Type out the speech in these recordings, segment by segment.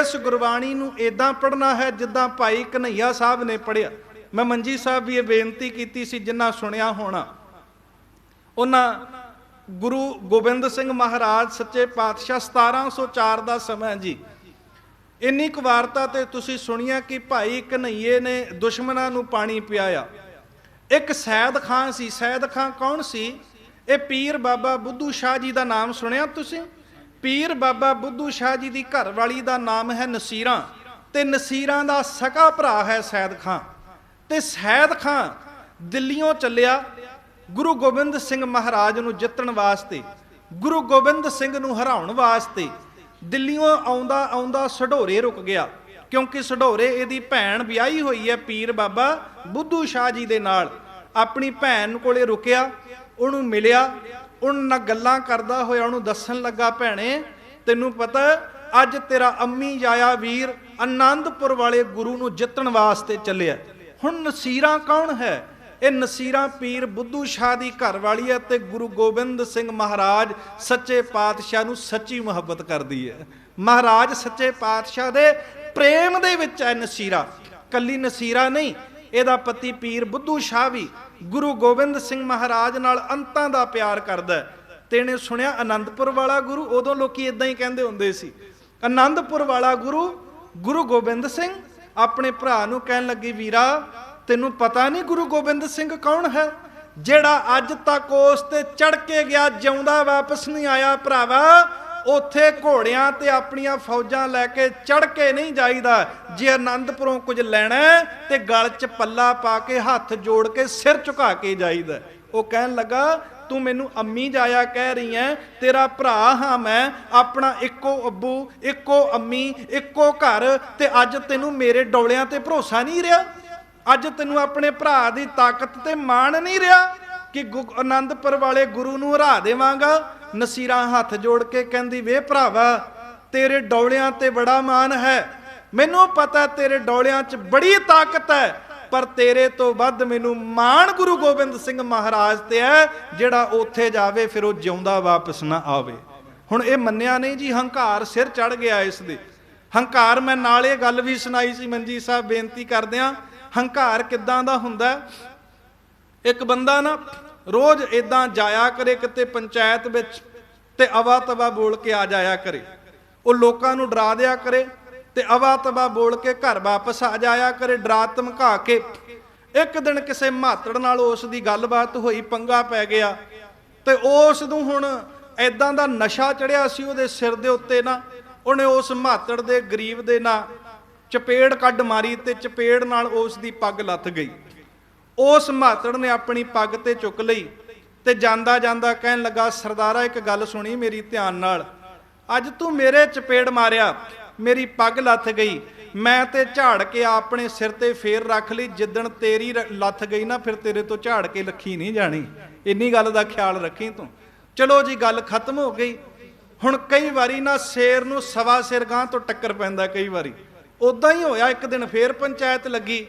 ਇਸ ਗੁਰਬਾਣੀ ਨੂੰ ਇਦਾਂ ਪੜ੍ਹਨਾ ਹੈ ਜਿੱਦਾਂ ਭਾਈ ਕਨਈਆ ਸਾਹਿਬ ਨੇ ਪੜ੍ਹਿਆ। ਮੈਂ ਮੰਜੀ ਸਾਹਿਬ ਵੀ ਇਹ ਬੇਨਤੀ ਕੀਤੀ ਸੀ, ਜਿੰਨਾ ਸੁਣਿਆ ਹੋਣਾ। ਉਹਨਾਂ ਗੁਰੂ ਗੋਬਿੰਦ ਸਿੰਘ ਮਹਾਰਾਜ ਸੱਚੇ ਪਾਤਸ਼ਾਹ 1704 ਦਾ ਸਮਾਂ ਜੀ। ਇੰਨੀ ਕੁ ਵਾਰਤਾ ਤੇ ਤੁਸੀਂ ਸੁਣਿਆ ਕਿ ਭਾਈ ਕਨਈਏ ਨੇ ਦੁਸ਼ਮਣਾਂ ਨੂੰ ਪਾਣੀ ਪਿਆਇਆ। ਇੱਕ ਸੈਦ ਖਾਨ ਸੀ। ਸੈਦ ਖਾਨ ਕੌਣ ਸੀ? ਇਹ ਪੀਰ ਬਾਬਾ ਬੁੱਧੂ ਸ਼ਾਹ ਜੀ ਦਾ ਨਾਮ ਸੁਣਿਆ ਤੁਸੀਂ? ਪੀਰ ਬਾਬਾ ਬੁੱਧੂ ਸ਼ਾਹ ਜੀ ਦੀ ਘਰਵਾਲੀ ਦਾ ਨਾਮ ਹੈ ਨਸੀਰਾਂ ਤੇ ਨਸੀਰਾਂ ਦਾ ਸਕਾ ਭਰਾ ਹੈ ਸੈਦ ਖਾਨ ਤੇ ਸੈਦ ਖਾਨ ਦਿੱਲੀੋਂ ਚੱਲਿਆ ਗੁਰੂ ਗੋਬਿੰਦ ਸਿੰਘ ਮਹਾਰਾਜ ਨੂੰ ਜਿੱਤਣ ਵਾਸਤੇ, ਗੁਰੂ ਗੋਬਿੰਦ ਸਿੰਘ ਨੂੰ ਹਰਾਉਣ ਵਾਸਤੇ ਦਿੱਲੀੋਂ ਆਉਂਦਾ ਆਉਂਦਾ ਸਢੋਰੇ ਰੁਕ ਗਿਆ, ਕਿਉਂਕਿ ਸਢੋਰੇ ਇਹਦੀ ਭੈਣ ਵਿਆਹੀ ਹੋਈ ਹੈ ਪੀਰ ਬਾਬਾ ਬੁੱਧੂ ਸ਼ਾਹ ਜੀ ਦੇ ਨਾਲ। ਆਪਣੀ ਭੈਣ ਕੋਲੇ ਰੁਕਿਆ, ਉਹਨੂੰ ਮਿਲਿਆ ਉਹਨਾਂ ਨਾਲ ਗੱਲਾਂ ਕਰਦਾ ਹੋਇਆ ਉਹਨੂੰ ਦੱਸਣ ਲੱਗਾ ਭੈਣੇ ਤੈਨੂੰ ਪਤਾ ਹੈ, ਅੱਜ ਤੇਰਾ ਅੰਮੀ ਜਾਇਆ ਵੀਰ ਆਨੰਦਪੁਰ ਵਾਲੇ ਗੁਰੂ ਨੂੰ ਜਿੱਤਣ ਵਾਸਤੇ ਚੱਲਿਆ। ਹੁਣ ਨਸੀਰਾ ਕੌਣ ਹੈ? ਇਹ ਨਸੀਰਾ ਪੀਰ ਬੁੱਧੂ ਸ਼ਾਹ ਦੀ ਘਰਵਾਲੀ ਹੈ ਤੇ ਗੁਰੂ ਗੋਬਿੰਦ ਸਿੰਘ ਮਹਾਰਾਜ ਸੱਚੇ ਪਾਤਸ਼ਾਹ ਨੂੰ ਸੱਚੀ ਮੁਹੱਬਤ ਕਰਦੀ ਹੈ। ਮਹਾਰਾਜ ਸੱਚੇ ਪਾਤਸ਼ਾਹ ਦੇ ਪ੍ਰੇਮ ਦੇ ਵਿੱਚ ਹੈ ਨਸੀਰਾ। ਕੱਲੀ ਨਸੀਰਾ ਨਹੀਂ ਇਹਦਾ ਪਤੀ ਪੀਰ ਬੁੱਧੂ ਸ਼ਾਹ ਵੀ ਗੁਰੂ ਗੋਬਿੰਦ ਸਿੰਘ ਮਹਾਰਾਜ ਨਾਲ ਅੰਤਾਂ ਦਾ ਪਿਆਰ ਕਰਦਾ ਤੇ ਇਹਨੇ ਸੁਣਿਆ ਆਨੰਦਪੁਰ ਵਾਲਾ ਗੁਰੂ, ਉਦੋਂ ਲੋਕੀ ਇਦਾਂ ਹੀ ਕਹਿੰਦੇ ਹੁੰਦੇ ਸੀ। ਆਨੰਦਪੁਰ ਵਾਲਾ ਗੁਰੂ ਗੁਰੂ ਗੋਬਿੰਦ ਸਿੰਘ ਆਪਣੇ ਭਰਾ ਨੂੰ ਕਹਿਣ ਲੱਗੀ, ਵੀਰਾ, ਤੈਨੂੰ ਪਤਾ ਨਹੀਂ ਗੁਰੂ ਗੋਬਿੰਦ ਸਿੰਘ ਕੌਣ ਹੈ? ਜਿਹੜਾ ਅੱਜ ਤੱਕ ਉਸ ਤੇ ਚੜ ਕੇ ਗਿਆ, ਜਿਉਂਦਾ ਵਾਪਸ ਨਹੀਂ ਆਇਆ, ਭਰਾਵਾ ਉੱਥੇ ਘੋੜਿਆਂ ਤੇ ਆਪਣੀਆਂ ਫੌਜਾਂ ਲੈ ਕੇ ਚੜ ਕੇ ਨਹੀਂ ਜਾਈਦਾ। ਜੇ ਆਨੰਦਪੁਰੋਂ ਕੁਝ ਲੈਣਾ ਤੇ ਗਲ 'ਚ ਪੱਲਾ ਪਾ ਕੇ ਹੱਥ ਜੋੜ ਕੇ ਸਿਰ ਝੁਕਾ ਕੇ ਜਾਈਦਾ। ਉਹ ਕਹਿਣ ਲੱਗਾ, ਤੂੰ ਮੈਨੂੰ ਅੰਮੀ ਜਾਇਆ ਕਹਿ ਰਹੀ ਐ ਤੇਰਾ ਭਰਾ ਹਾਂ ਮੈਂ, ਆਪਣਾ ਇੱਕੋ ਅੱਬੂ, ਇੱਕੋ ਅੰਮੀ, ਇੱਕੋ ਘਰ ਤੇ ਅੱਜ ਤੈਨੂੰ ਮੇਰੇ ਡੋਲਿਆਂ ਤੇ ਭਰੋਸਾ ਨਹੀਂ ਰਿਹਾ? ਅੱਜ ਤੈਨੂੰ ਆਪਣੇ ਭਰਾ ਦੀ ਤਾਕਤ ਤੇ ਮਾਣ ਨਹੀਂ ਰਿਹਾ ਕਿ ਗੁ- ਆਨੰਦਪੁਰ ਵਾਲੇ ਗੁਰੂ ਨੂੰ ਹਰਾ ਦੇਵਾਂਗਾ? ਨਸੀਰਾਂ ਹੱਥ ਜੋੜ ਕੇ ਕਹਿੰਦੀ, ਵੇ ਭਰਾਵਾ, ਤੇਰੇ ਡੌਲਿਆਂ ਤੇ ਬੜਾ ਮਾਣ ਹੈ। ਮੈਨੂੰ ਪਤਾ ਤੇਰੇ ਡੌਲਿਆਂ 'ਚ ਬੜੀ ਤਾਕਤ ਹੈ, ਪਰ ਤੇਰੇ ਤੋਂ ਵੱਧ ਮੈਨੂੰ ਮਾਣ ਗੁਰੂ ਗੋਬਿੰਦ ਸਿੰਘ ਮਹਾਰਾਜ ਤੇ ਹੈ, ਜਿਹੜਾ ਉੱਥੇ ਜਾਵੇ, ਫਿਰ ਉਹ ਜਿਉਂਦਾ ਵਾਪਸ ਨਾ ਆਵੇ। ਹੁਣ ਇਹ ਮੰਨਿਆ ਨਹੀਂ ਜੀ, ਹੰਕਾਰ ਸਿਰ ਚੜ ਗਿਆ ਇਸ ਦੇ। ਹੰਕਾਰ, ਮੈਂ ਨਾਲ ਇਹ ਗੱਲ ਵੀ ਸੁਣਾਈ ਸੀ, ਮੰਜੀ ਸਾਹਿਬ ਬੇਨਤੀ ਕਰਦਿਆਂ ਹੰਕਾਰ ਕਿੱਦਾਂ ਦਾ ਹੁੰਦਾ? ਇੱਕ ਬੰਦਾ ਨਾ ਰੋਜ਼ ਇਦਾਂ ਜਾਇਆ ਕਰੇ ਕਿਤੇ ਪੰਚਾਇਤ ਵਿੱਚ ਤੇ ਅਵਾ ਤਵਾ ਬੋਲ ਕੇ ਆ ਜਾਇਆ ਕਰੇ। ਉਹ ਲੋਕਾਂ ਨੂੰ ਡਰਾ ਦਿਆ ਕਰੇ ਤੇ ਅਵਾ ਤਵਾ ਬੋਲ ਕੇ ਘਰ ਵਾਪਸ ਆ ਜਾਇਆ ਕਰੇ ਡਰਾ ਧਮਕਾ ਕੇ। ਇੱਕ ਦਿਨ ਕਿਸੇ ਮਾਤੜ ਨਾਲ ਉਸ ਦੀ ਗੱਲਬਾਤ ਹੋਈ, ਪੰਗਾ ਪੈ ਗਿਆ ਤੇ ਉਸ ਨੂੰ ਹੁਣ ਐਦਾਂ ਦਾ ਨਸ਼ਾ ਚੜਿਆ ਸੀ ਉਹਦੇ ਸਿਰ ਦੇ ਉੱਤੇ ਨਾ, ਉਹਨੇ ਉਸ ਮਾਤੜ ਦੇ ਗਰੀਬ ਦੇ ਨਾ ਚਪੇੜ ਕੱਢ ਮਾਰੀ ਤੇ ਚਪੇੜ ਨਾਲ ਉਸ ਦੀ ਪੱਗ ਲੱਥ ਗਈ। ਉਸ ਮਾਤੜ ਨੇ ਆਪਣੀ ਪੱਗ ਤੇ ਚੁੱਕ ਲਈ ਤੇ ਜਾਂਦਾ ਜਾਂਦਾ ਕਹਿਣ ਲੱਗਾ, ਸਰਦਾਰਾ, ਇੱਕ ਗੱਲ ਸੁਣੀ ਮੇਰੀ ਧਿਆਨ ਨਾਲ। ਅੱਜ ਤੂੰ ਮੇਰੇ ਚਪੇੜ ਮਾਰਿਆ, ਮੇਰੀ ਪੱਗ ਲੱਥ ਗਈ। ਮੈਂ ਤੇ ਝਾੜ ਕੇ ਆਪਣੇ ਸਿਰ ਤੇ ਫੇਰ ਰੱਖ ਲਈ। ਜਿੱਦਣ ਤੇਰੀ ਰ- ਲੱਥ ਗਈ ਨਾ, ਫਿਰ ਤੇਰੇ ਤੋਂ ਝਾੜ ਕੇ ਲੱਖੀ ਨਹੀਂ ਜਾਣੀ। ਇੰਨੀ ਗੱਲ ਦਾ ਖਿਆਲ ਰੱਖੀ ਤੂੰ। ਚਲੋ ਜੀ, ਗੱਲ ਖਤਮ ਹੋ ਗਈ। ਹੁਣ ਕਈ ਵਾਰੀ ਨਾ ਸ਼ੇਰ ਨੂੰ ਸਵਾ ਸਿਰ ਗਾਂ ਤੋਂ ਟੱਕਰ ਪੈਂਦਾ ਕਈ ਵਾਰੀ। ਉਦਾਂ ਹੀ ਹੋਇਆ, ਇੱਕ ਦਿਨ ਫੇਰ ਪੰਚਾਇਤ ਲੱਗੀ।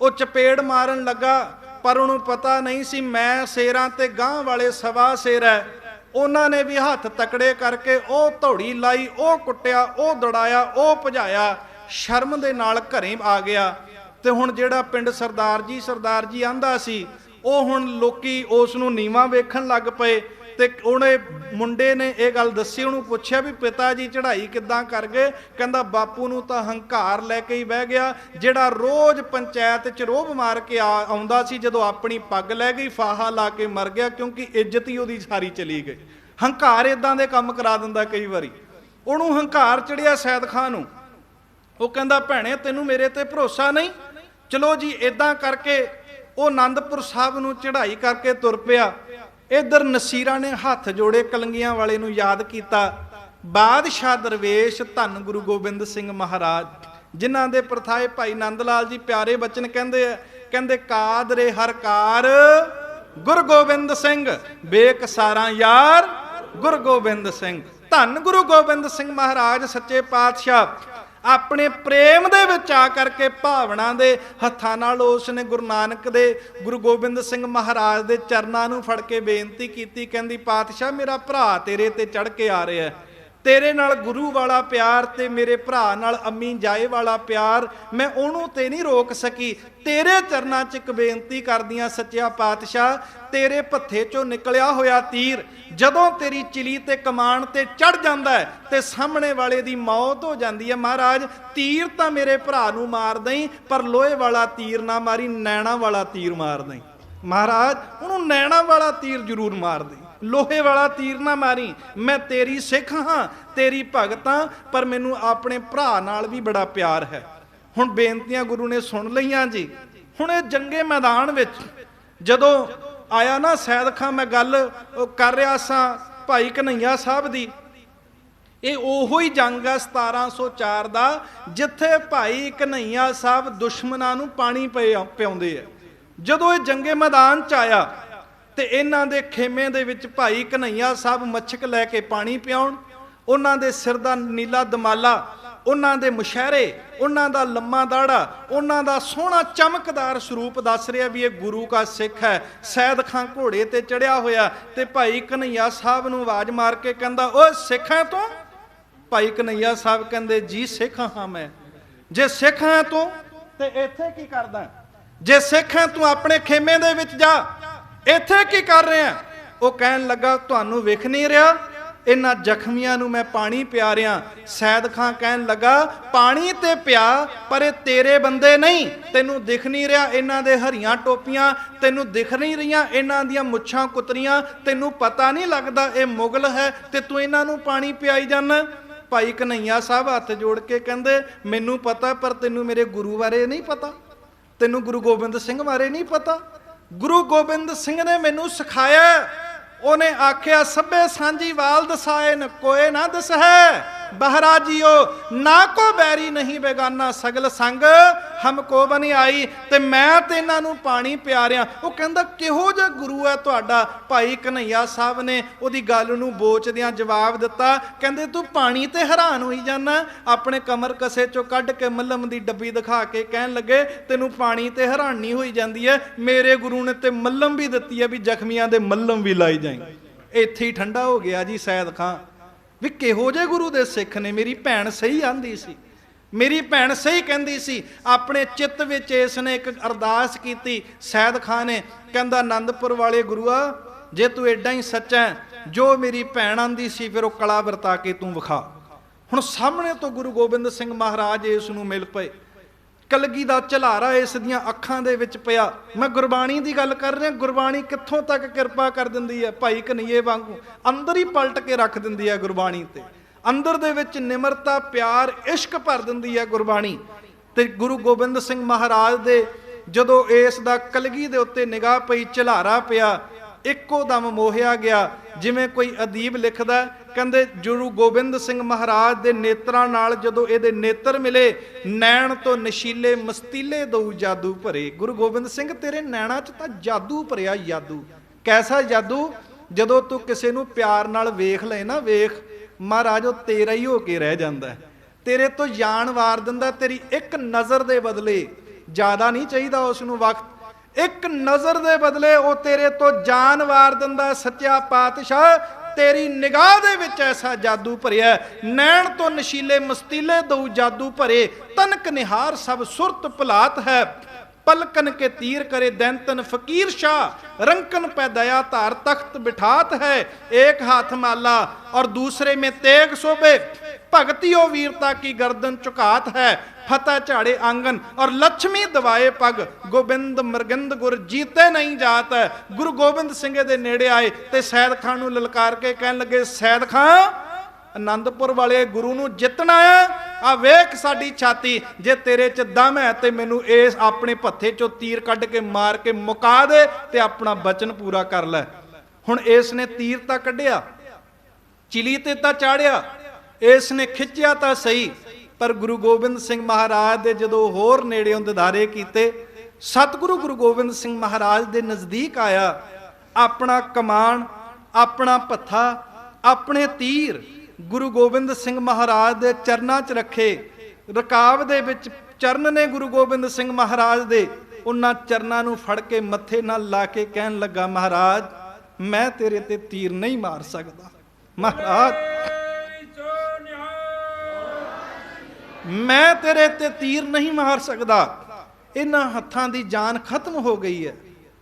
ਉਹ ਚਪੇੜ ਮਾਰਨ ਲੱਗਾ, ਪਰ ਉਹਨੂੰ ਪਤਾ ਨਹੀਂ ਸੀ ਮੈਂ ਸ਼ੇਰਾਂ ਤੇ ਗਾਂ ਵਾਲੇ ਸਵਾ ਸ਼ੇਰ ਹੈ ਉਹਨਾਂ ਨੇ ਵੀ ਹੱਥ ਤਕੜੇ ਕਰਕੇ ਉਹ ਧੌੜੀ ਲਾਈ, ਉਹ ਕੁੱਟਿਆ, ਉਹ ਦੜਾਇਆ, ਉਹ ਭਜਾਇਆ। ਸ਼ਰਮ ਦੇ ਨਾਲ ਘਰੇ ਆ ਗਿਆ। ਤੇ ਹੁਣ ਜਿਹੜਾ ਪਿੰਡ ਸਰਦਾਰ ਜੀ ਸਰਦਾਰ ਜੀ ਆਂਦਾ ਸੀ, ਉਹ ਹੁਣ ਲੋਕੀ ਉਸ ਨੂੰ ਨੀਵਾ ਵੇਖਣ ਲੱਗ ਪਏ। ਤੇ ਉਹਨੇ ਮੁੰਡੇ ਨੇ ਇਹ ਗੱਲ ਦੱਸੀ, ਉਹਨੂੰ ਪੁੱਛਿਆ ਵੀ ਪਿਤਾ ਜੀ ਚੜ੍ਹਾਈ ਕਿੱਦਾਂ ਕਰ ਗਏ? ਕਹਿੰਦਾ, ਬਾਪੂ ਨੂੰ ਤਾਂ ਹੰਕਾਰ ਲੈ ਕੇ ਹੀ ਬਹਿ ਗਿਆ। ਜਿਹੜਾ ਰੋਜ਼ ਪੰਚਾਇਤ ਚ ਰੋਬ ਮਾਰ ਕੇ ਆ- ਆਉਂਦਾ ਸੀ, ਜਦੋਂ ਆਪਣੀ ਪੱਗ ਲੈ ਗਈ, ਫਾਹਾ ਲਾ ਕੇ ਮਰ ਗਿਆ, ਕਿਉਂਕਿ ਇੱਜ਼ਤ ਹੀ ਉਹਦੀ ਸਾਰੀ ਚਲੀ ਗਈ। ਹੰਕਾਰ ਇਦਾਂ ਦੇ ਕੰਮ ਕਰਾ ਦਿੰਦਾ ਕਈ ਵਾਰੀ। ਉਹਨੂੰ ਹੰਕਾਰ ਚੜਿਆ ਸੈਦ ਖਾਨ ਨੂੰ। ਉਹ ਕਹਿੰਦਾ, ਭੈਣੇ, ਤੈਨੂੰ ਮੇਰੇ ਤੇ ਭਰੋਸਾ ਨਹੀਂ? ਚਲੋ ਜੀ ਇਦਾਂ ਕਰਕੇ ਉਹ ਆਨੰਦਪੁਰ ਸਾਹਿਬ ਨੂੰ ਚੜ੍ਹਾਈ ਕਰਕੇ ਤੁਰ ਪਿਆ। ਇਧਰ ਨਸੀਰਾ ਨੇ ਹੱਥ ਜੋੜੇ ਕਲੰਗੀਆਂ ਵਾਲੇ ਨੂੰ ਯਾਦ ਕੀਤਾ। ਬਾਦਸ਼ਾਹ ਦਰਵੇਸ਼ ਧੰਨ ਗੁਰੂ ਗੋਬਿੰਦ ਸਿੰਘ ਮਹਾਰਾਜ, ਜਿਨ੍ਹਾਂ ਦੇ ਪ੍ਰਥਾਏ ਭਾਈ ਨੰਦ ਲਾਲ ਜੀ ਪਿਆਰੇ ਬਚਨ ਕਹਿੰਦੇ ਆ, ਕਹਿੰਦੇ ਕਾਦਰੇ ਹਰਕਾਰ ਕਾਰ ਗੋਬਿੰਦ ਸਿੰਘ ਬੇਕਸਾਰਾਂ ਯਾਰ ਗੁਰੂ ਗੋਬਿੰਦ ਸਿੰਘ। ਧੰਨ ਗੁਰੂ ਗੋਬਿੰਦ ਸਿੰਘ ਮਹਾਰਾਜ, ਸੱਚੇ ਪਾਤਸ਼ਾਹ। ਆਪਣੇ ਪ੍ਰੇਮ ਦੇ ਵਿੱਚ ਆ ਕਰਕੇ ਭਾਵਨਾ ਦੇ ਹੱਥਾਂ ਨਾਲ ਉਸ ਨੇ ਗੁਰੂ ਨਾਨਕ ਦੇ, ਗੁਰੂ ਗੋਬਿੰਦ ਸਿੰਘ ਮਹਾਰਾਜ ਦੇ ਚਰਨਾਂ ਨੂੰ ਫੜ ਕੇ ਬੇਨਤੀ ਕੀਤੀ, ਕਹਿੰਦੀ, ਪਾਤਸ਼ਾਹ, ਮੇਰਾ ਭਰਾ ਤੇਰੇ ਤੇ ਚੜ ਕੇ ਆ ਰਿਹਾ ਹੈ। ਤੇਰੇ ਨਾਲ ਗੁਰੂ ਵਾਲਾ ਪਿਆਰ ਤੇ ਮੇਰੇ ਭਰਾ ਨਾਲ ਅੰਮੀ ਜਾਏ ਵਾਲਾ ਪਿਆਰ ਮੈਂ ਉਹਨੂੰ ਤੇ ਨਹੀਂ ਰੋਕ ਸਕੀ। ਤੇਰੇ ਚਰਨਾਂ 'ਚ ਇੱਕ ਬੇਨਤੀ ਕਰਦੀਆਂ ਸੱਚਿਆ ਪਾਤਸ਼ਾਹ, ਤੇਰੇ ਭੱਥੇ 'ਚੋਂ ਨਿਕਲਿਆ ਹੋਇਆ ਤੀਰ ਜਦੋਂ ਤੇਰੀ ਚਿਲੀ ਤੇ ਕਮਾਨ ਤੇ ਚੜ ਜਾਂਦਾ ਹੈ ਤੇ ਸਾਹਮਣੇ ਵਾਲੇ ਦੀ ਮੌਤ ਹੋ ਜਾਂਦੀ ਹੈ ਮਹਾਰਾਜ, ਤੀਰ ਤਾਂ ਮੇਰੇ ਭਰਾ ਨੂੰ ਮਾਰ ਦਈ, ਪਰ ਲੋਹੇ ਵਾਲਾ ਤੀਰ ਨਾ ਮਾਰੀ, ਨੈਣਾ ਵਾਲਾ ਤੀਰ ਮਾਰ ਦਈ। ਮਹਾਰਾਜ, ਉਹਨੂੰ ਨੈਣਾ ਵਾਲਾ ਤੀਰ ਜ਼ਰੂਰ ਮਾਰ ਦੇ ਲੋਹੇ ਵਾਲਾ ਤੀਰ ਨਾ ਮਾਰੀ। ਮੈਂ ਤੇਰੀ ਸਿੱਖ ਹਾਂ, ਤੇਰੀ ਭਗਤ ਹਾਂ, ਪਰ ਮੈਨੂੰ ਆਪਣੇ ਭਰਾ ਨਾਲ ਵੀ ਬੜਾ ਪਿਆਰ ਹੈ। ਹੁਣ ਬੇਨਤੀਆਂ ਗੁਰੂ ਨੇ ਸੁਣ ਲਈਆਂ ਜੀ। ਹੁਣ ਇਹ ਜੰਗੇ ਮੈਦਾਨ ਵਿੱਚ ਜਦੋਂ ਆਇਆ ਨਾ ਸੈਦ ਖਾਂ, ਮੈਂ ਗੱਲ ਕਰ ਰਿਹਾ ਸਾਂ ਭਾਈ ਕਨਈਆ ਸਾਹਿਬ ਦੀ। ਇਹ ਉਹੋ ਹੀ ਜੰਗ ਆ 1704 ਦਾ, ਜਿੱਥੇ ਭਾਈ ਕਨਈਆ ਸਾਹਿਬ ਦੁਸ਼ਮਣਾਂ ਨੂੰ ਪਾਣੀ ਪਿਆ- ਪਿਆਉਂਦੇ ਆ। ਜਦੋਂ ਇਹ ਜੰਗੇ ਮੈਦਾਨ ਚ ਆਇਆ ਤੇ ਇਹਨਾਂ ਦੇ ਖੇਮੇ ਦੇ ਵਿੱਚ ਭਾਈ ਕਨਈਆ ਸਾਹਿਬ ਮੱਛਕ ਲੈ ਕੇ ਪਾਣੀ ਪਿਆਉਣ, ਉਹਨਾਂ ਦੇ ਸਿਰ ਦਾ ਨੀਲਾ ਦਮਾਲਾ, ਉਹਨਾਂ ਦੇ ਮੁਸ਼ਹਿਰੇ, ਉਹਨਾਂ ਦਾ ਲੰਮਾ ਦਾੜਾ, ਉਹਨਾਂ ਦਾ ਸੋਹਣਾ ਚਮਕਦਾਰ ਸਰੂਪ ਦੱਸ ਰਿਹਾ ਵੀ ਇਹ ਗੁਰੂ ਦਾ ਸਿੱਖ ਹੈ। ਸੈਦ ਖਾਂ ਘੋੜੇ ਤੇ ਚੜਿਆ ਹੋਇਆ ਤੇ ਭਾਈ ਕਨਈਆ ਸਾਹਿਬ ਨੂੰ ਆਵਾਜ਼ ਮਾਰ ਕੇ ਕਹਿੰਦਾ, ਓਏ ਸਿੱਖਾਂ ਤੋਂ? ਭਾਈ ਕਨਈਆ ਸਾਹਿਬ ਕਹਿੰਦੇ, ਜੀ ਸਿੱਖ ਹਾਂ ਮੈਂ। ਜੇ ਸਿੱਖ ਹੈ ਤੂੰ ਤੇ ਇੱਥੇ ਕੀ ਕਰਦਾ? ਜੇ ਸਿੱਖ ਹੈ ਤੂੰ ਆਪਣੇ ਖੇਮੇ ਦੇ ਵਿੱਚ ਜਾ ਇੱਥੇ ਕੀ ਕਰ ਰਿਹਾ ਉਹ ਕਹਿਣ ਲੱਗਾ, ਤੁਹਾਨੂੰ ਵੇਖ ਨਹੀਂ ਰਿਹਾ। ਇਹਨਾਂ ਜ਼ਖਮੀਆਂ ਨੂੰ ਮੈਂ ਪਾਣੀ ਪਿਆ ਰਿਹਾ। ਸੈਦ ਖਾਂ ਕਹਿਣ ਲੱਗਾ, ਪਾਣੀ ਤੇ ਪਿਆ, ਪਰ ਇਹ ਤੇਰੇ ਬੰਦੇ ਨਹੀਂ। ਤੈਨੂੰ ਦਿਖ ਨਹੀਂ ਰਿਹਾ ਇਹਨਾਂ ਦੇ ਹਰੀਆਂ ਟੋਪੀਆਂ। ਤੈਨੂੰ ਦਿਖ ਨਹੀਂ ਰਹੀਆਂ ਇਹਨਾਂ ਦੀਆਂ ਮੁੱਛਾਂ ਕੁਤਰੀਆਂ। ਤੈਨੂੰ ਪਤਾ ਨਹੀਂ ਲੱਗਦਾ ਇਹ ਮੁਗਲ ਹੈ ਤੇ ਤੂੰ ਇਹਨਾਂ ਨੂੰ ਪਾਣੀ ਪਿਆਈ ਜਾਂਦਾ ਭਾਈ ਕਨਈਆ ਸਾਹਿਬ ਹੱਥ ਜੋੜ ਕੇ ਕਹਿੰਦੇ, ਮੈਨੂੰ ਪਤਾ, ਪਰ ਤੈਨੂੰ ਮੇਰੇ ਗੁਰੂ ਬਾਰੇ ਨਹੀਂ ਪਤਾ। ਤੈਨੂੰ ਗੁਰੂ ਗੋਬਿੰਦ ਸਿੰਘ ਬਾਰੇ ਨਹੀਂ ਪਤਾ। ਗੁਰੂ ਗੋਬਿੰਦ ਸਿੰਘ ਨੇ ਮੈਨੂੰ ਸਿਖਾਇਆ। ਉਹਨੇ ਆਖਿਆ, ਸਭੇ ਸਾਂਝੀ ਵਾਲ ਦਸਾਏ ਨ, ਕੋਏ ਨਾ ਦਸਹਿ। ਬਹਰਾ ਜੀਓ, ਨਾ ਕੋ ਬੈਰੀ ਨਹੀਂ ਬੇਗਾਨਾ, ਸਗਲ ਸੰਗ ਹਮ ਕੋ ਬਣੀ ਆਈ। ਤੇ ਮੈਂ ਤੇ ਇਹਨਾਂ ਨੂੰ ਪਾਣੀ ਪਿਆਰਿਆ। ਉਹ ਕਹਿੰਦਾ, ਕਿਹੋ ਜਿਹਾ ਗੁਰੂ ਹੈ ਤੁਹਾਡਾ? ਭਾਈ ਕਨਈਆ ਸਾਹਿਬ ਨੇ ਉਹਦੀ ਗੱਲ ਨੂੰ ਬੋਚਦਿਆਂ ਜਵਾਬ ਦਿੱਤਾ। ਕਹਿੰਦੇ, ਤੂੰ ਪਾਣੀ ਤੇ ਹੈਰਾਨ ਹੋਈ ਜਾਣਾ ਆਪਣੇ ਕਮਰ ਕਸੇ ਚੋਂ ਕੱਢ ਕੇ ਮੱਲਮ ਦੀ ਡੱਬੀ ਦਿਖਾ ਕੇ ਕਹਿਣ ਲੱਗੇ, ਤੈਨੂੰ ਪਾਣੀ ਤੇ ਹੈਰਾਨੀ ਹੋਈ ਜਾਂਦੀ ਹੈ। ਮੇਰੇ ਗੁਰੂ ਨੇ ਤੇ ਮੱਲਮ ਵੀ ਦਿੱਤੀ ਹੈ ਵੀ ਜ਼ਖਮੀਆਂ ਦੇ ਮੱਲਮ ਵੀ ਲਾਈ ਜਾਈ। ਇੱਥੇ ਹੀ ਠੰਡਾ ਹੋ ਗਿਆ ਜੀ, ਸੈਦ ਖਾਂ। ਵੀ ਕਿਹੋ ਜਿਹੇ ਗੁਰੂ ਦੇ ਸਿੱਖ ਨੇ? ਮੇਰੀ ਭੈਣ ਸਹੀ ਆਂਦੀ ਸੀ। ਮੇਰੀ ਭੈਣ ਸਹੀ ਕਹਿੰਦੀ ਸੀ। ਆਪਣੇ ਚਿੱਤ ਵਿੱਚ ਇਸ ਨੇ ਇੱਕ ਅਰਦਾਸ ਕੀਤੀ ਸੈਦ ਖਾਨ ਨੇ। ਕਹਿੰਦਾ ਆਨੰਦਪੁਰ ਵਾਲੇ ਗੁਰੂਆ, ਜੇ ਤੂੰ ਐਡਾ ਹੀ ਸੱਚਾ ਜੋ ਮੇਰੀ ਭੈਣ ਆਂਦੀ ਸੀ, ਫਿਰ ਉਹ ਕਲਾ ਵਰਤਾ ਕੇ ਤੂੰ ਵਿਖਾ। ਹੁਣ ਸਾਹਮਣੇ ਤੋਂ ਗੁਰੂ ਗੋਬਿੰਦ ਸਿੰਘ ਮਹਾਰਾਜ ਇਸ ਨੂੰ ਮਿਲ ਪਏ। ਕਲਗੀ ਦਾ ਝਲਾਰਾ ਇਸ ਦੀਆਂ ਅੱਖਾਂ ਦੇ ਵਿੱਚ ਪਿਆ। ਮੈਂ ਗੁਰਬਾਣੀ ਦੀ ਗੱਲ ਕਰ ਰਿਹਾ, ਗੁਰਬਾਣੀ ਕਿੱਥੋਂ ਤੱਕ ਕਿਰਪਾ ਕਰ ਦਿੰਦੀ ਹੈ? ਭਾਈ ਕਨਈਏ ਵਾਂਗੂ ਅੰਦਰ ਹੀ ਪਲਟ ਕੇ ਰੱਖ ਦਿੰਦੀ ਹੈ ਗੁਰਬਾਣੀ ਤੇ। ਅੰਦਰ ਦੇ ਵਿੱਚ ਨਿਮਰਤਾ, ਪਿਆਰ, ਇਸ਼ਕ ਭਰ ਦਿੰਦੀ ਹੈ ਗੁਰਬਾਣੀ। ਤੇ ਗੁਰੂ ਗੋਬਿੰਦ ਸਿੰਘ ਮਹਾਰਾਜ ਦੇ ਜਦੋਂ ਇਸ ਦਾ ਕਲਗੀ ਦੇ ਉੱਤੇ ਨਿਗਾਹ ਪਈ, ਝਲਾਰਾ ਪਿਆ ਇੱਕੋ ਦਮ ਮੋਹਿਆ ਗਿਆ। ਜਿਵੇਂ ਕੋਈ ਅਦੀਬ ਲਿਖਦਾ ਕਹਿੰਦੇ ਗੁਰੂ ਗੋਬਿੰਦ ਸਿੰਘ ਮਹਾਰਾਜ ਦੇ ਨੇਤਰਾਂ ਨਾਲ ਜਦੋਂ ਇਹਦੇ ਨੇਤਰ ਮਿਲੇ, ਨੈਣ ਤੋਂ ਨਸ਼ੀਲੇ ਮਸਤੀਲੇ ਦਊ ਜਾਦੂ ਭਰੇ। ਗੁਰੂ ਗੋਬਿੰਦ ਸਿੰਘ, ਤੇਰੇ ਨੈਣਾਂ 'ਚ ਤਾਂ ਜਾਦੂ ਭਰਿਆ ਜਾਦੂ ਕੈਸਾ ਜਾਦੂ? ਜਦੋਂ ਤੂੰ ਕਿਸੇ ਨੂੰ ਪਿਆਰ ਨਾਲ ਵੇਖ ਲੈ ਨਾ, ਵੇਖ, ਮਹਾਰਾਜ, ਉਹ ਤੇਰਾ ਹੀ ਹੋ ਕੇ ਰਹਿ ਜਾਂਦਾ ਤੇਰੇ ਤੋਂ ਜਾਨ ਵਾਰ ਦਿੰਦਾ, ਤੇਰੀ ਇੱਕ ਨਜ਼ਰ ਦੇ ਬਦਲੇ। ਜ਼ਿਆਦਾ ਨਹੀਂ ਚਾਹੀਦਾ ਉਸ ਨੂੰ ਵਕਤ। ਇੱਕ ਨਜ਼ਰ ਦੇ ਬਦਲੇ ਉਹ ਤੇਰੇ ਤੋਂ ਜਾਨ ਵਾਰ ਦਿੰਦਾ ਸੱਚਾ ਪਾਤਸ਼ਾਹ। ਤੇਰੀ ਨਿਗਾਹ ਦੇ ਵਿੱਚ ਐਸਾ ਜਾਦੂ ਭਰਿਆ ਨੈਣ ਤੋਂ ਨਸ਼ੀਲੇ ਮਸਤੀਲੇ ਦਊ ਜਾਦੂ ਭਰੇ। ਤਨਕ ਨਿਹਾਰ ਸਭ ਸੁਰਤ ਭਲਾਤ ਹੈ। ਪਲਕਨ ਕੇ ਤੀਰ ਕਰੇ ਦੈਂਤਨ ਫਕੀਰ ਸ਼ਾ ਰੰਕਨ ਪੈ ਦਇਆ ਧਾਰ ਤਖਤ ਬਿਠਾਤ ਹੈ। ਇੱਕ ਹੱਥ ਮਾਲਾ ਔਰ ਦੂਸਰੇ ਮੇ ਤੇਗ ਸੋਬੇ ਭਗਤੀ ਉਹ ਵੀਰਤਾ ਕੀ ਗਰਦਨ ਝੁਕਾਤ ਹੈ? ਫਤਿਹ ਝਾੜੇ ਆਂਗਨ ਔਰ ਲక్ష్ਮੀ ਦਵਾਏ ਪਗ। ਗੋਬਿੰਦ ਮਰਗਿੰਦ ਗੁਰ ਜੀਤੇ ਨਹੀਂ ਜਾਤ ਗੁਰੂ ਗੋਬਿੰਦ ਸਿੰਘ ਦੇ ਨੇੜੇ ਆਏ ਤੇ ਸੈਦ ਖਾਨ ਨੂੰ ਲਲਕਾਰ ਕੇ ਕਹਿਣ ਲੱਗੇ, ਸੈਦ ਖਾਨ, ਅਨੰਦਪੁਰ ਵਾਲੇ ਗੁਰੂ ਨੂੰ ਜਿੱਤਣਾ ਹੈ? ਆ ਵੇਖ ਸਾਡੀ ਛਾਤੀ, ਜੇ ਤੇਰੇ ਚ ਦਮ ਹੈ ਤੇ ਮੈਨੂੰ ਇਸ ਆਪਣੇ ਭੱਥੇ ਚੋਂ ਤੀਰ ਕੱਢ ਕੇ ਮਾਰ ਕੇ ਮੁਕਾ ਦੇ ਤੇ ਆਪਣਾ ਬਚਨ ਪੂਰਾ ਕਰ ਲੈ। ਹੁਣ ਇਸ ਨੇ ਤੀਰ ਤਾਂ ਕੱਢਿਆ, ਚਿਲੀ ਤੇ ਤਾਂ ਚਾੜਿਆ। ਇਸ ਨੇ ਖਿੱਚਿਆ ਤਾਂ ਸਹੀ, ਪਰ ਗੁਰੂ ਗੋਬਿੰਦ ਸਿੰਘ ਮਹਾਰਾਜ ਦੇ ਜਦੋਂ ਹੋਰ ਨੇੜਿਓਂ ਦਿਦਾਰੇ ਕੀਤੇ, ਸਤਿਗੁਰੂ ਗੁਰੂ ਗੋਬਿੰਦ ਸਿੰਘ ਮਹਾਰਾਜ ਦੇ ਨਜ਼ਦੀਕ ਆਇਆ। ਆਪਣਾ ਕਮਾਨ, ਆਪਣਾ ਪੱਥਾ ਆਪਣੇ ਤੀਰ ਗੁਰੂ ਗੋਬਿੰਦ ਸਿੰਘ ਮਹਾਰਾਜ ਦੇ ਚਰਨਾਂ 'ਚ ਰੱਖੇ। ਰਕਾਬ ਦੇ ਵਿੱਚ ਚਰਨ ਨੇ ਗੁਰੂ ਗੋਬਿੰਦ ਸਿੰਘ ਮਹਾਰਾਜ ਦੇ ਉਹਨਾਂ ਚਰਨਾਂ ਨੂੰ ਫੜ ਕੇ ਮੱਥੇ ਨਾਲ ਲਾ ਕੇ ਕਹਿਣ ਲੱਗਾ, ਮਹਾਰਾਜ, ਮੈਂ ਤੇਰੇ ਤੇ ਤੀਰ ਨਹੀਂ ਮਾਰ ਸਕਦਾ। ਮਹਾਰਾਜ ਮੈਂ ਤੇਰੇ ਤੇ ਤੀਰ ਨਹੀਂ ਮਾਰ ਸਕਦਾ। ਇਹਨਾਂ ਹੱਥਾਂ ਦੀ ਜਾਨ ਖਤਮ ਹੋ ਗਈ ਹੈ।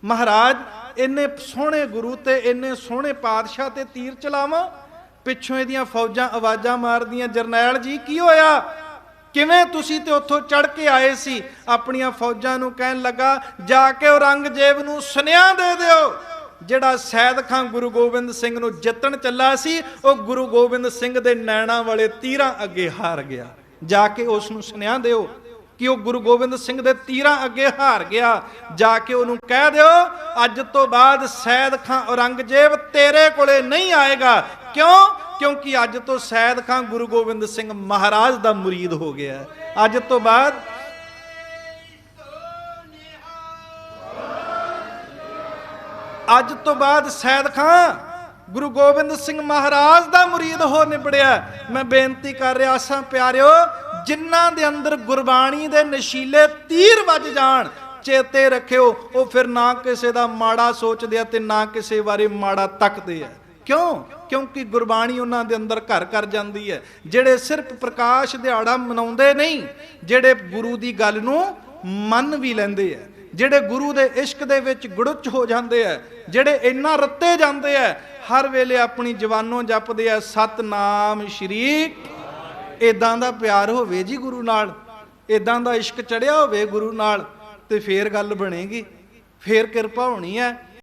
ਮਹਾਰਾਜ, ਇੰਨੇ ਸੋਹਣੇ ਗੁਰੂ ਤੇ, ਇੰਨੇ ਸੋਹਣੇ ਪਾਤਸ਼ਾਹ ਤੇ ਤੀਰ ਚਲਾਵਾਂ? ਪਿੱਛੋਂ ਇਹਦੀਆਂ ਫੌਜਾਂ ਆਵਾਜ਼ਾਂ ਮਾਰਦੀਆਂ, ਜਰਨੈਲ ਜੀ, ਕੀ ਹੋਇਆ? ਕਿਵੇਂ ਤੁਸੀਂ ਤੇ ਉੱਥੋਂ ਚੜ ਕੇ ਆਏ ਸੀ? ਆਪਣੀਆਂ ਫੌਜਾਂ ਨੂੰ ਕਹਿਣ ਲੱਗਾ, ਜਾ ਕੇ ਔਰੰਗਜ਼ੇਬ ਨੂੰ ਸੁਨੇਹਾ ਦੇ ਦਿਓ। ਜਿਹੜਾ ਸੈਦ ਖਾਂ ਗੁਰੂ ਗੋਬਿੰਦ ਸਿੰਘ ਨੂੰ ਜਿੱਤਣ ਚੱਲਾ ਸੀ, ਉਹ ਗੁਰੂ ਗੋਬਿੰਦ ਸਿੰਘ ਦੇ ਨੈਣਾ ਵਾਲੇ ਤੀਰਾਂ ਅੱਗੇ ਹਾਰ ਗਿਆ। ਜਾ ਕੇ ਉਸ ਨੂੰ ਸੁਨੇਹਾ ਦਿਓ ਕਿ ਉਹ ਗੁਰੂ ਗੋਬਿੰਦ ਸਿੰਘ ਦੇ ਤੀਰਾਂ ਅੱਗੇ ਹਾਰ ਗਿਆ। ਜਾ ਕੇ ਉਹਨੂੰ ਕਹਿ ਦਿਓ, ਅੱਜ ਤੋਂ ਬਾਅਦ ਸੈਦ ਖਾਂ ਔਰੰਗਜ਼ੇਬ ਤੇਰੇ ਕੋਲੇ ਨਹੀਂ ਆਏਗਾ। ਕਿਉਂ? ਕਿਉਂਕਿ ਅੱਜ ਤੋਂ ਸੈਦ ਖਾਂ ਗੁਰੂ ਗੋਬਿੰਦ ਸਿੰਘ ਮਹਾਰਾਜ ਦਾ ਮੁਰੀਦ ਹੋ ਗਿਆ ਅੱਜ ਤੋਂ ਬਾਅਦ ਅੱਜ ਤੋਂ ਬਾਅਦ ਸੈਦ ਖਾਂ ਗੁਰੂ ਗੋਬਿੰਦ ਸਿੰਘ ਮਹਾਰਾਜ ਦਾ ਮੁਰੀਦ ਹੋ ਨਿਬੜਿਆ। ਮੈਂ ਬੇਨਤੀ ਕਰ ਰਿਹਾ ਸਾਂ, ਪਿਆਰਿਓ, ਜਿਨ੍ਹਾਂ ਦੇ ਅੰਦਰ ਗੁਰਬਾਣੀ ਦੇ ਨਸ਼ੀਲੇ ਤੀਰ ਵੱਜ ਜਾਣ, ਚੇਤੇ ਰੱਖਿਓ, ਉਹ ਫਿਰ ਨਾ ਕਿਸੇ ਦਾ ਮਾੜਾ ਸੋਚਦੇ ਆ ਤੇ ਨਾ ਕਿਸੇ ਬਾਰੇ ਮਾੜਾ ਤੱਕਦੇ ਆ। ਕਿਉਂ? ਕਿਉਂਕਿ ਗੁਰਬਾਣੀ ਉਹਨਾਂ ਦੇ ਅੰਦਰ ਘਰ ਕਰ ਜਾਂਦੀ ਹੈ। ਜਿਹੜੇ ਸਿਰਫ ਪ੍ਰਕਾਸ਼ ਦਿਹਾੜਾ ਮਨਾਉਂਦੇ ਨਹੀਂ, ਜਿਹੜੇ ਗੁਰੂ ਦੀ ਗੱਲ ਨੂੰ ਮੰਨ ਵੀ ਲੈਂਦੇ ਆ। ਜਿਹੜੇ ਗੁਰੂ ਦੇ ਇਸ਼ਕ ਦੇ ਵਿੱਚ ਗੁੜੁੱਚ ਹੋ ਜਾਂਦੇ ਆ, ਜਿਹੜੇ ਇੰਨਾ ਰੱਤੇ ਜਾਂਦੇ ਆ, ਹਰ ਵੇਲੇ ਆਪਣੀ ਜਵਾਨੋਂ ਜਪਦੇ ਆ, ਸਤਨਾਮ ਸ਼੍ਰੀ ਇਦਾਂ ਦਾ ਪਿਆਰ ਹੋਵੇ ਜੀ ਗੁਰੂ ਨਾਲ ਇਦਾਂ ਦਾ ਇਸ਼ਕ ਚੜਿਆ ਹੋਵੇ ਗੁਰੂ ਨਾਲ, ਤੇ ਫੇਰ ਗੱਲ ਬਣੇਗੀ, ਫੇਰ ਕਿਰਪਾ ਹੋਣੀ ਹੈ।